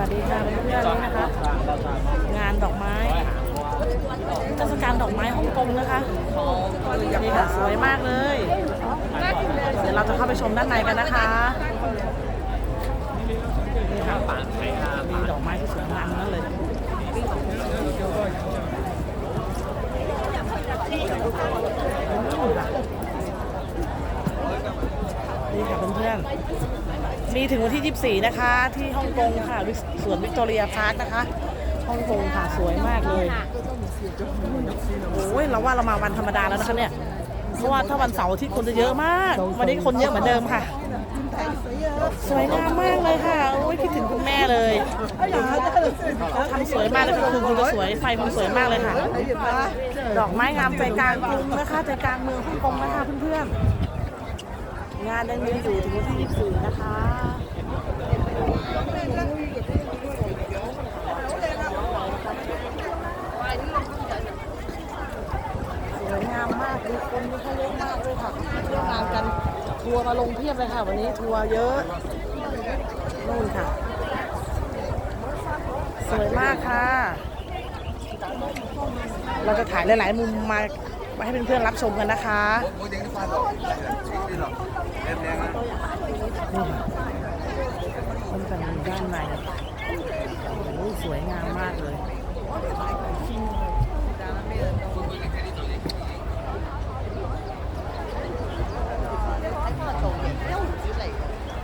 วัสดีค่ะเพื่อนๆนี่นะคะ งานดอกไม้เทศกาลดอกไม้ฮ่องกงนะคะนี่ค่ะสวยมากเลย เดี๋ยวเราจะเข้าไปชมด้านในกันนะคะนี่ค่ะมีดอกไม้ที่สวยงามทั้งนั้นเลยนี่ค่ะเพื่ อนๆ มีถึงวันที่ 24 นะคะ ที่ฮ่องกงค่ะสวนวิกตอเรียพาร์คนะคะฮ่องกงค่ะสวยมากเลยโอ้ยเราว่าเรามาวันธรรมดาแล้วนะคะเนี่ยเพราะว่าถ้าวันเสาร์อาที่คนจะเยอะมาก วันนี้คนเยอะเหมือนเดิมค่ะ สวยงามมากเลยค่ะโอ้ยคิดถึงคุณแม่เลยเขาทำสวยมากเลยค่ะคือคุณจะสวยไฟมันสวยมากเลยค่ะ ดอกไม้งามใจกลางกรุงนะคะใจกลางเมืองฮ่องกงนะคะเพื่อนๆ งานยังมีอยู่ถึงวันที่24นะคะสวยงามมากดูคนมีเขาเยอะมากเลยค่ะเที่ยวงานกันทัวร์มาลงเพียบเลยค่ะ วันนี้ทัวร์เยอะนู่นค่ะ สวยมากค่ะ เราจะถ่ายหลาย ๆ มุมมามาให้เพื่อนๆรับชมกันนะคะนี่ค่ะมันจะมีด้าน ในโอ้โหสวยงามมากเลย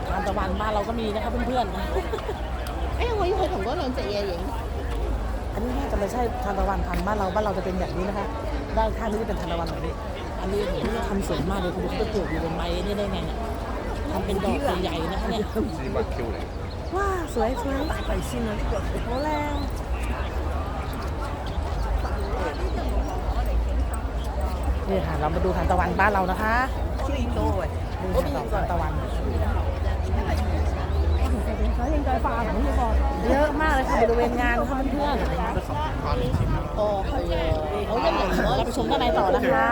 ทานตะวันบ้านเราก็มีนะคะเพื่อน 哎，我一会同嗰两只嘢影。 ๆ อันนี้น่าจะไม่ใช่ทานตะวันพันธุ์บ้านเราบ้านเราจะเป็นแบบนี้นะคะ ด้านข้างนี้จะเป็นทานตะวันแบบนี้ อันนี้โหทำสวยมากเลยคุณดูเขาไปปลูกอยู่บนไม้นี่ได้ไงเนี่ยทำเป็นดอกใหญ่ๆนะคะเนี่ยว้ ว้าสวยสวยไปชิมเลดีกว่าโอ้แรนี่ค่ะ เรามาดูทานตะวันบ้านเรานะคะชื่ออินโดยดูทานตะวันเยอะมากเลยค่ะบริเวณงานเพื่อนเพื่อนโอ้เขาเยะเขาเยอะหนึ่เราไปชมด้านในต่อนะคะ